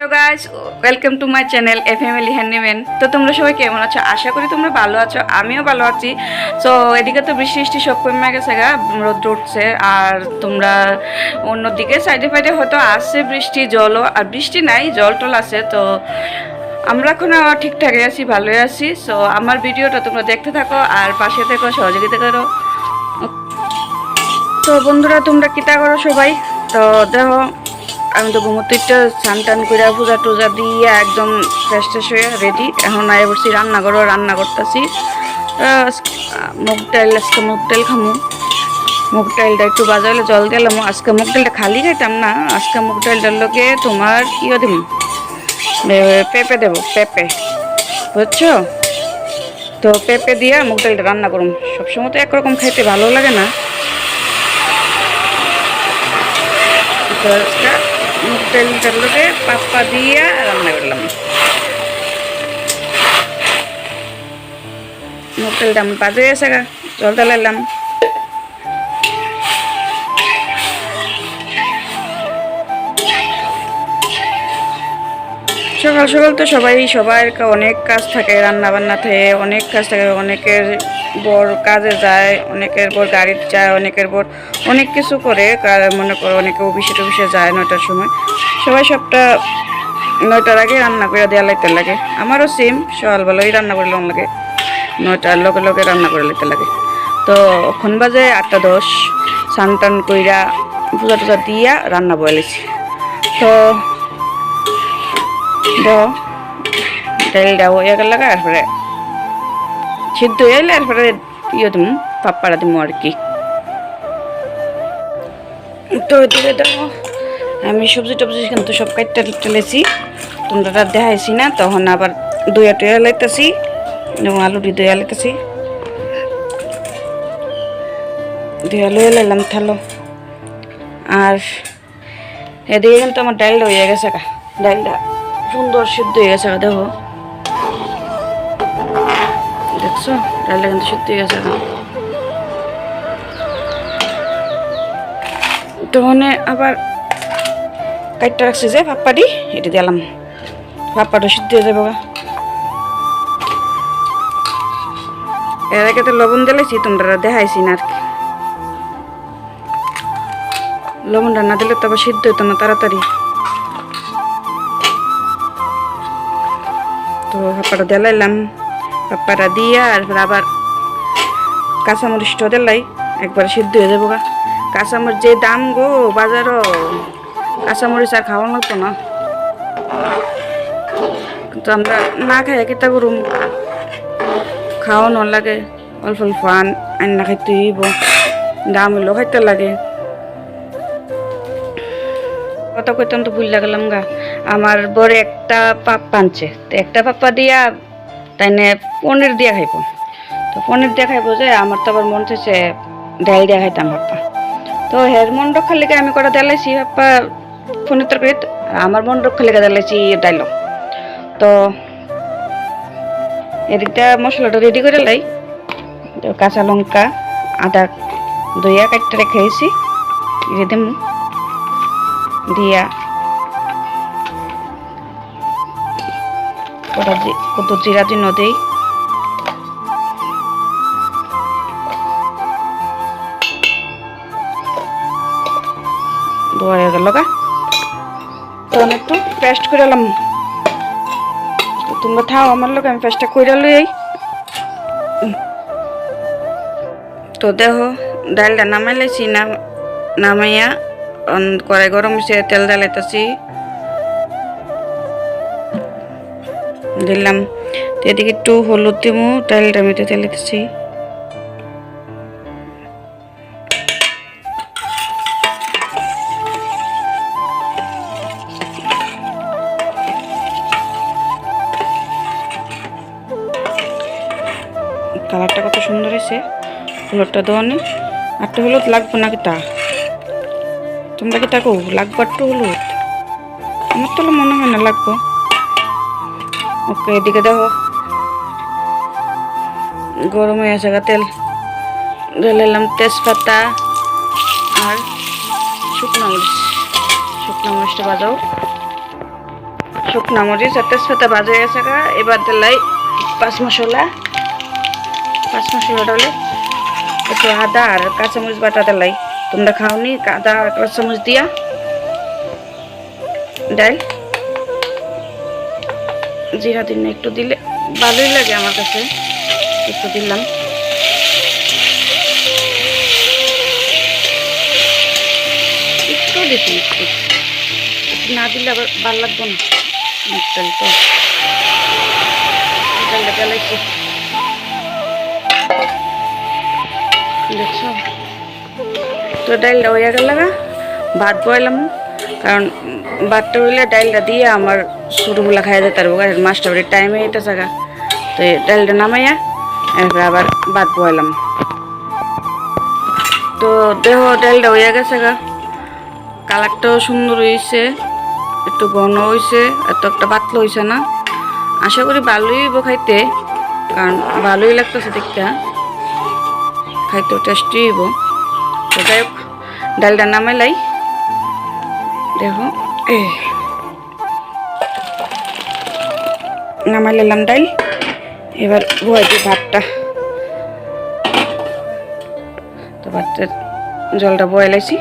Guys welcome to my channel A family handyman তো তোমরা সবাই কেমন আছো? আশা করি তোমরা ভালো আছো, আমিও ভালো আছি। তো এদিকে তো বৃষ্টি বৃষ্টি সব কমে গেছে গা, রোদ উঠছে। আর তোমরা অন্যদিকে সাইডে ফাইডে হয়তো আসছে বৃষ্টি, জলও, আর বৃষ্টি নাই, জল টল আছে। তো আমরা এখন ঠিকঠাকই আছি, ভালোই আছি। সো আমার ভিডিওটা তোমরা দেখতে থাকো, আর পাশে থেকো, সহযোগিতা করো। তো বন্ধুরা, তোমরা কিতা করো সবাই? তো দেখো আমি তো ঘুমোতে স্নান টান করে পূজা টুজা দিয়ে একদম ফ্রেশ ট্রেশ হয়ে রেডি এখন আয় বসছি রান্না করো রান্না করতেছি মুগ ডাইল আজকে মুগ ডাইল খামু। মুগ ডাইলটা একটু বাজাইলে জল দিলাম আজকে মুগ ডালটা খালি খাইতাম না। আজকে মুগ ডালটার লোকে তোমার ইয়ে দিব পেঁপে দেবো, পেঁপে। বুঝছ? তো পেঁপে দিয়ে মুগ ডালটা রান্না করুন সবসময় তো একরকম খাইতে ভালো লাগে না। তো মুগ পাপ্পা দিয়ে রান্না করলাম। বাজে গেছে গা, জল দিলাম। সকাল সকাল তো সবাই, সবার অনেক কাজ থাকে রান্না বান্না থাকে অনেক কাজ থাকে, অনেকের বর কাজে যায়, অনেকের বর গাড়িতে যায়, অনেকের বর অনেক কিছু করে মনে করো অনেকে অফিসে টফিসে যায় নয়টার সময়। সবাই সবটা নয়টার আগে রান্না করে দেওয়া লাগতে লাগে। আমারও সেম সকালবেলায় রান্না করে লং লাগে। নয়টার লগে লগে রান্না করে লাইতে লাগে। তো এখন বাজে আটটা দশ। স্নান টান কইরা পূজা টুজা দিয়া রান্না বয়ালেছি তো দাও ডালটা হয়ে গেল তারপরে সিদ্ধ হয়ে গেলে তারপরে ইয়ে দিম পাপ্পারা দিম আর কি। তো এদিকে দেখো আমি সবজি টবজি কিন্তু সব কাটতে চলেছি তোমরা দেখাইছি না, তখন আবার দইয়া টইয়া লাইতেছি যেমন আলুটি দইয়া লাইতেছি। দইয়া লইয়া লাইলাম থালো। আর এদিকে কিন্তু আমার ডালটা হয়ে গেছে কা সুন্দর সিদ্ধ হয়ে গেছে দেখো। দেখছ? ডালটা কিন্তু সিদ্ধ হয়ে গেছে তখন আবার কাটটা রাখছি যে পাপ্পাটি এটি দিলাম পাপ্পাটা সিদ্ধ হয়ে যাবে। এর আগে তো লবণ দিলেছি তোমরা দেখাইছি না আর কি। লবণটা না দিলে তো আবার সিদ্ধ হতো না তাড়াতাড়ি। তো পাপ্পাটা দেলাইলাম পাপ্পাটা দিয়ে আর আবার কাঁচামরিচটা দিলাই, একবার সিদ্ধ হয়ে যাব গা। কাঁচামরিচ যে দাম গো বাজারও। কাঁচামরিচ আর খাওয়ানো লাগতো না। কিন্তু আমরা না খাই কেটা করুম? খাওয়ানো লাগে অল্প অল্প আন আন না খাইতে হইব। দাম হইলেও খাইতে লাগে। কথা কইতাম তো ভুল লাগলাম গা। আমার বড় একটা পাপ্পা আনছে। তো একটা পাপ্পা দিয়া তাইনে পনির দিয়া খাইব। তো পনির দিয়া খাইব যে আমার তো আবার মন চাইছে ডাল দিয়া খাইতাম পাপ্পা তো হের মন রক্ষার আমি কটা দেলাইছি পাপ্পা পনির তরকারি আমার মন রক্ষার লেগে দেলাইছি ডাইল। তো এদিকটা মশলাটা রেডি করে লাই কাঁচা লঙ্কা, আদা দইয়া কাটতে রেখেছি দিয়ে দিয়া কটা কত জিরা দিন দেই পেস্ট এলাম। তোমরা থাও আমার লোক আমি পেস্টটা করে লই তো দেখো, ডালটা নামাই লাইছি, না, নামাইয়া কড়াই গরম হয়েছে তেল ডালাইতেছি দিলাম। এদিকে একটু হলুদ দিমু ডালটা মেটে তেলাইতেছি কালারটা কত সুন্দর হয়েছে। হলুদটা দেওয়া নেই আরটা হলুদ লাগবে না কিটা তোমরা কি তাকো লাগবে একটু হলুদ? আমার তো মনে হয় না লাগবো। ওকে, এদিকে দেখো। গরম হয়ে গা তেল। ঢেলাম তেজপাতা আর শুকনো মরিচ। শুকনো মরিচটা বাজাও। শুকনা মরিচ আর তেজপাতা গেছে গা। এবার দিলাই পাঁচ মশলা। মশলা ডালে একটু আদা আর কাঁচামরিচ বাটা দিলাই। তোমরা খাওনি, আদা আর কাঁচামরিচ দিয়া। ডাল। জিরা দিন একটু দিলে ভালোই লাগে আমার কাছে। একটু দিলাম। একটু দিচ্ছি একটু। না দিলে আবার ভালো লাগবে না। তো। ডালটা গেলাইছি দেখছ তো ডালটা হয়ে গেল গা। ভাত বয়লাম কারণ ভাতটা হইলে ডালটা দিয়ে আমার শুরুগুলা খাই যেতে পারব কারণ মাছটা টাইমে এটা জায়গা তো এই ডালটা নামাইয়া এরপরে আবার ভাত বয়লাম তো দেহ ডালটা হয়ে গেছে গা। কালারটাও সুন্দর হয়েছে একটু ঘন হয়েছে এত একটা পাতলা হয়েছে না। আশা করি ভালোই খাইতে। কারণ ভালোই লাগতেছে দেখতে। খাইতেও টেস্টি হইব। তো যাই হোক ডালটা নামাইলাই দেখো নামাই নিলাম ডাল। এবার বয় দিই ভাতটা। তো ভাতটা জলটা বয়েলাইছি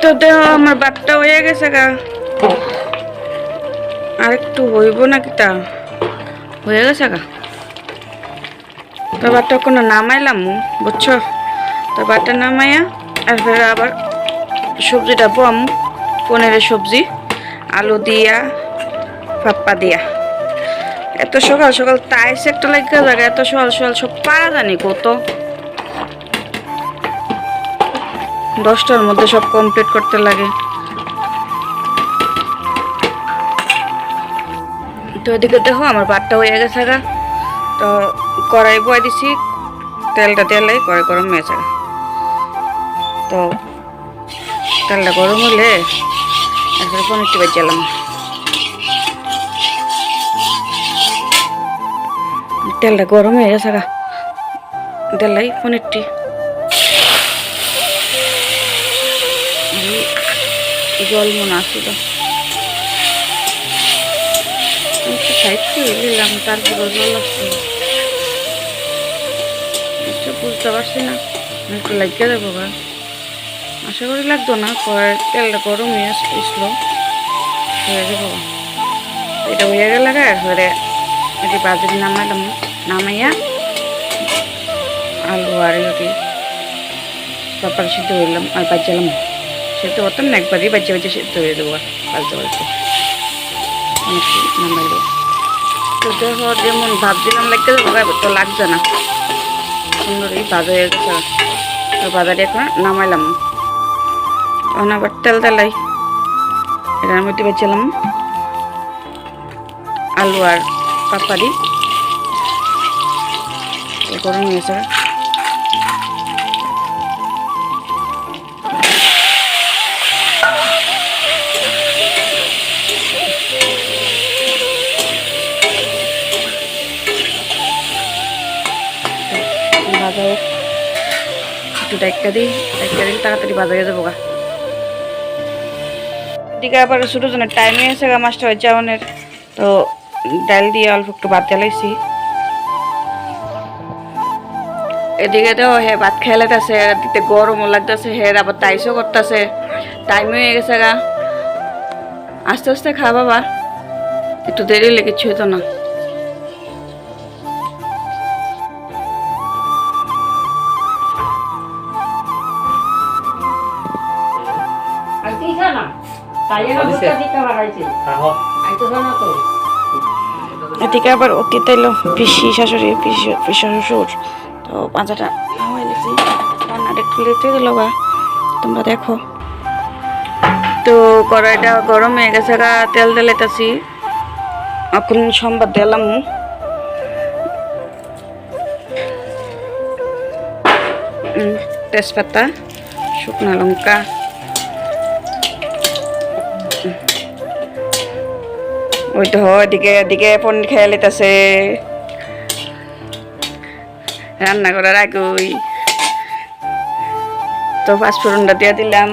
তো দেহ আমার ভাতটা হয়ে গেছে গা। আর একটু হইব নাকি তা? হয়ে গেছে গা? তো ভাতটা কোনো নামাইলাম বুঝছ? তো ভাতটা নামাইয়া আর ফের আবার সবজিটা বম পনিরের সবজি, আলু দিয়া পাপ্পা দিয়া। এত সকাল সকাল তাইস একটা লাগে জায়গা এত সকাল সকাল সব পারা জানি কত দশটার মধ্যে সব কমপ্লিট করতে লাগে। তো এদিকে দেখো, আমার ভাতটা হয়ে গেছে গা। তো কড়াই বয়ে দিছি, তেলটা তেলাই কড়াই গরম হয়েছে। তো তেলটা গরম হলে একবার পনিরটি বেজালাম তেলটা গরম হয়ে গেছে তেলাই পনিরটি জল মনে আসছিল সাইড নিলাম তারপরে জল আচ্ছা বুঝতে পারছি না, একটু লাগিয়ে দেবো গা আশা করি লাগতো না তেলটা গরম হয়ে আসলো হয়ে যাব। এটা হয়ে গেল এরপরে এটি বাজার নামাইলাম নামাইয়া আলু আর এটি পাপার সিদ্ধ হইলাম আর বাজালাম সিদ্ধ হতাম না, একবারই বাজে বাজে সিদ্ধ হয়ে দেবো বাজতে বাজতে। নামাই দেবো দেখো যেমন ভাবছিলাম লাগতে তো লাগছে না। সুন্দরই ভাজা হয়ে গেছে। বাজারে এখন নামাইলাম। তখন আবার তেল তেলাই। এটার মধ্যে বেছিলাম আলু আর পাপাড়ি। গরম হয়েছে হোক একটু দিই দিলে তাড়াতাড়ি হয়ে যাব গা। আবার জনের টাইমে এসে গা মাছটা হয়েছে আমাদের তো ডাল দিয়ে অল্প একটু ভাত জ্বালাইছি। এদিকে তো হে, ভাত খেলাইতেছে দিতে গরমও লাগতেছে হে আবার তাইসও করতেছে। টাইম হয়ে গেছে গা। আস্তে আস্তে খা বাবা। একটু দেরি হলে কিছু হতো না। এদিকে আবার অতীত এলো পিসি শাশুড়ি পিসি পিসি শ্বশুর। তো পাঁচাটা হয়ে গেছি। রান্নাটা একটু লেটে বা তোমরা দেখো। তো কড়াইটা গরম হয়ে গেছে গা তেল দিলাইতেছি এখন সোমবার দিলাম তেজপাতা শুকনো লঙ্কা। ওই তো এদিকে এদিকে ফোন খেয়ে আছে রান্না করার আগুই। তো পাঁচফোড়নটা দিয়ে দিলাম।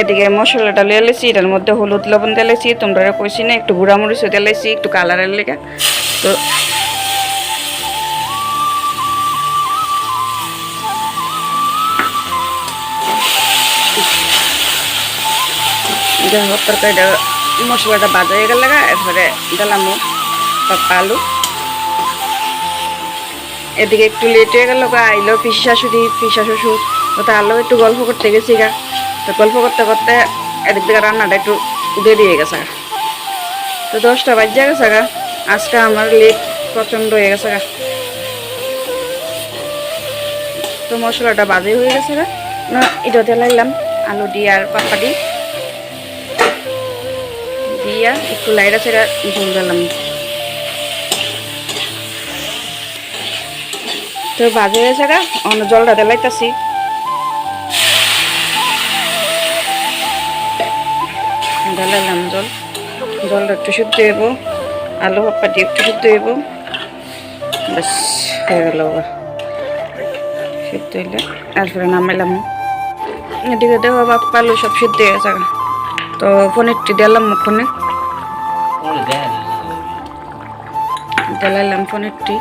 এদিকে মশলাটা লিয়ে লেছি এটার মধ্যে হলুদ লবণ দিয়ে লেছি তোমরা কইছি না, একটু গুঁড়া মরিচও দিয়ে লেছি একটু কালারের লেগে। তো যাই হোক তরকারিটা মশলাটা বাজা হয়ে গেল এরপরে দিলাম পাপ্পা আলু। এদিকে একটু লেট হয়ে গেল গা, আইলো পিসি শাশুড়ি, পিসা শ্বশুর তো তাহলেও একটু গল্প করতে গেছি গা। তো গল্প করতে করতে এদিক থেকে রান্নাটা একটু দেরি হয়ে গেছে গা। তো দশটা বাজে গেছে গা, আজকে আমার লেট প্রচণ্ড হয়ে গেছে গা। তো মশলাটা বাজে হয়ে গেছে গা। না এটা দিয়ে লাগলাম আলু দিয়ে আর পাপা দিয়ে একটু লাইটা ছেড়া ঝোল দিলাম তো বাজে গেছে গা অন্য জলটা দিলাইতাছি ঢালাইলাম জল জলটা একটু শুদ্ধ হইব আলু পাপ্পাটি একটু শুদ্ধ হইব ব্যাস হয়ে গেল আবার সিদ্ধ হইলে তারপরে নামাইলাম এদিকে দেখো বাপ্পা আলু সব সিদ্ধ হয়ে গেছে। তো পনিরটি দিলাম মুখনে দিলাম পনিরটি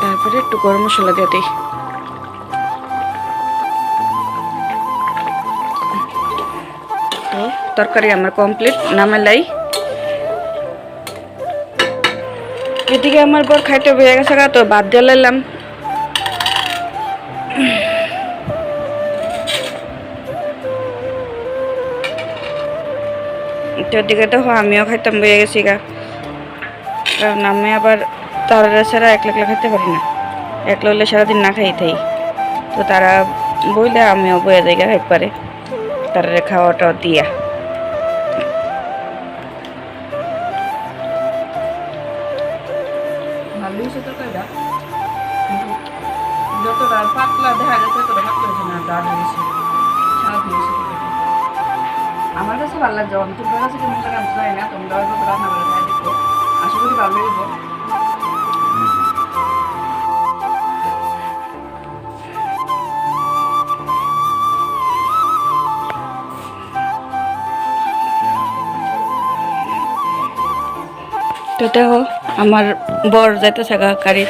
তারপরে একটু গরম মশলা দিয়ে দিই। তরকারি আমার কমপ্লিট নামেলাই এদিকে আমার বর খাইতে বয়ে গেছে তো বাদ দিয়ে লাইলাম। দিকে তো আমিও খাইতাম, বইয়া গেছি গা। কারণ আমি আবার তারা ছাড়া একলা একলা খাইতে পারি না। একলা হলে সারাদিন না খাই থাই। তো তারা বইলে আমিও বইয়া যাই গা পারে। তারা খাওয়াটা দিয়া। আমি তোমার কাছে কেমন লাগে আমি তো না আশা করি ভালো তো আমার বর যাইতেছে গাড়ি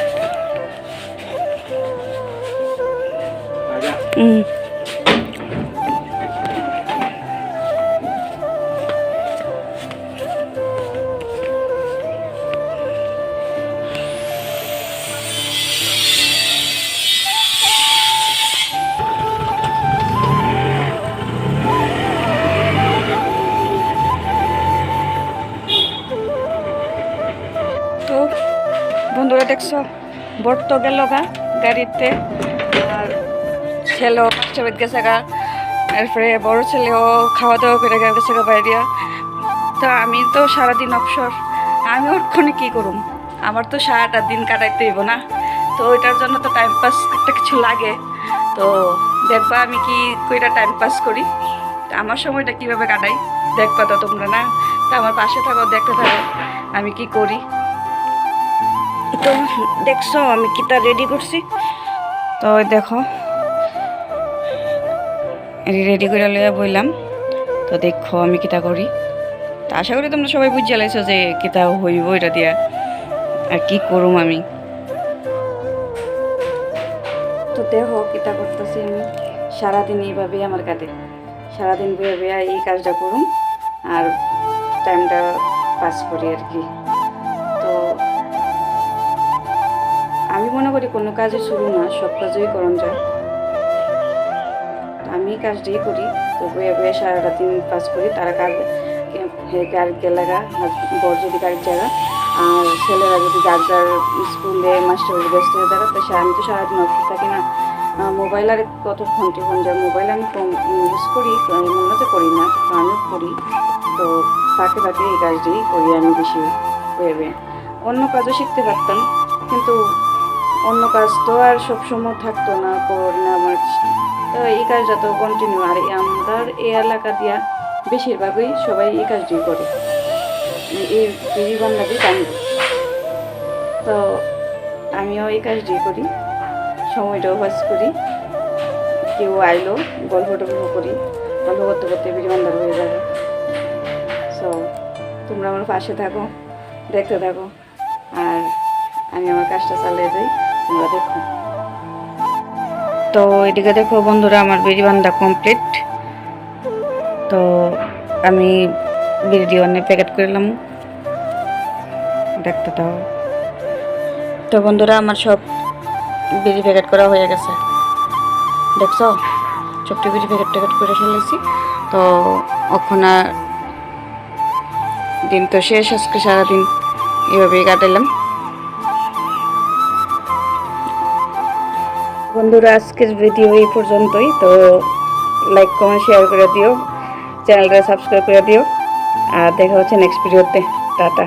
দেখছ বর তো গেল গা গাড়িতে। আর ছেলেও বাচ্চা বেদ গেছে গা। এরপরে বড় ছেলেও খাওয়া দাওয়া করে গেছে গা বাইরিয়া তো আমি তো সারাদিন অবসর। আমি ওরক্ষণে কী করুম? আমার তো সারাটা দিন কাটাইতে হইব না। তো ওইটার জন্য তো টাইম পাস একটা কিছু লাগে। তো দেখবা আমি কি কইটা টাইম পাস করি? আমার সময়টা কীভাবে কাটাই? দেখবা তো তোমরা না? তা আমার পাশে থাকো, দেখতে থাকো। আমি কি করি? তো দেখছ, আমি কিটা রেডি করছি? তো দেখো রেডি করে লইয়া বইলাম। তো দেখো, আমি কিটা করি? তো আশা করি তোমরা সবাই বুঝে লাইছো যে কিতা হইব এটা দিয়া। আর কি করুম আমি? তো দেখো কিতা করতেছি আমি। সারাদিন এইভাবেই আমার কাটে সারাদিন বইয়া এই কাজটা করুম, আর টাইমটা পাস করি আর কি। মনে করি, কোনো কাজে শুরু না, সব কাজই করণ যায়। আমি কাজটাই করি, তো বয়ে বয়ে সারাটা দিন পাস করি, তারা কাজ হে গাড়ি গেলাগা বর যদি গাড়ির জায়গা, আর ছেলেরা যদি যার যার স্কুলে, মাস্টার ব্যস্ত হয়ে থাকে, তো সে, আমি তো সারাদিন অফিস থাকি না। মোবাইল আর কত ঘন্টি ফোন যায়, মোবাইল আমি কম ইউজ করি, তো আমি মনে হচ্ছে করি না, তো আমিও করি। তো ফাঁকে ফাঁকে এই কাজটাই করি আমি বেশি ভেবে অন্য কাজও শিখতে পারতাম, কিন্তু অন্য কাজ তো আর সবসময় থাকতো না করি না আমার তো এই কাজটা তো কন্টিনিউ আর আমরা এই এলাকা দিয়া বেশিরভাগই সবাই এই কাজটি করে। এই বিড়ি বান্নাটি টাইম তো আমিও এই কাজটি করি, সময়টাও পাস করি। কেউ আইলো, গল্প টল্প করি, গল্প করতে করতে ভিডিও অন্ধার হয়ে যাবে সো তোমরা আমার পাশে থাকো, দেখতে থাকো, আর আমি আমার কাজটা চালিয়ে যাই। তো এদিকে দেখো বন্ধুরা, আমার বিড়ি বান্ধা কমপ্লিট তো আমি বিড়ি অনেক প্যাকেট করলাম দেখতে দাও। তো বন্ধুরা, আমার সব বিড়ি প্যাকেট করা হয়ে গেছে। দেখছ? সবটি বিড়ি প্যাকেট ট্যাকেট করে ফেলেছি। তো ওখানে দিন তো শেষ, আজকে সারাদিন এভাবেই কাটালাম বন্ধুরা, আজকের ভিডিও এই পর্যন্তই। তো লাইক কমেন্ট শেয়ার করে দিও। চ্যানেলটা সাবস্ক্রাইব করে দিও। আর দেখা হচ্ছে নেক্সট ভিডিওতে টাটা।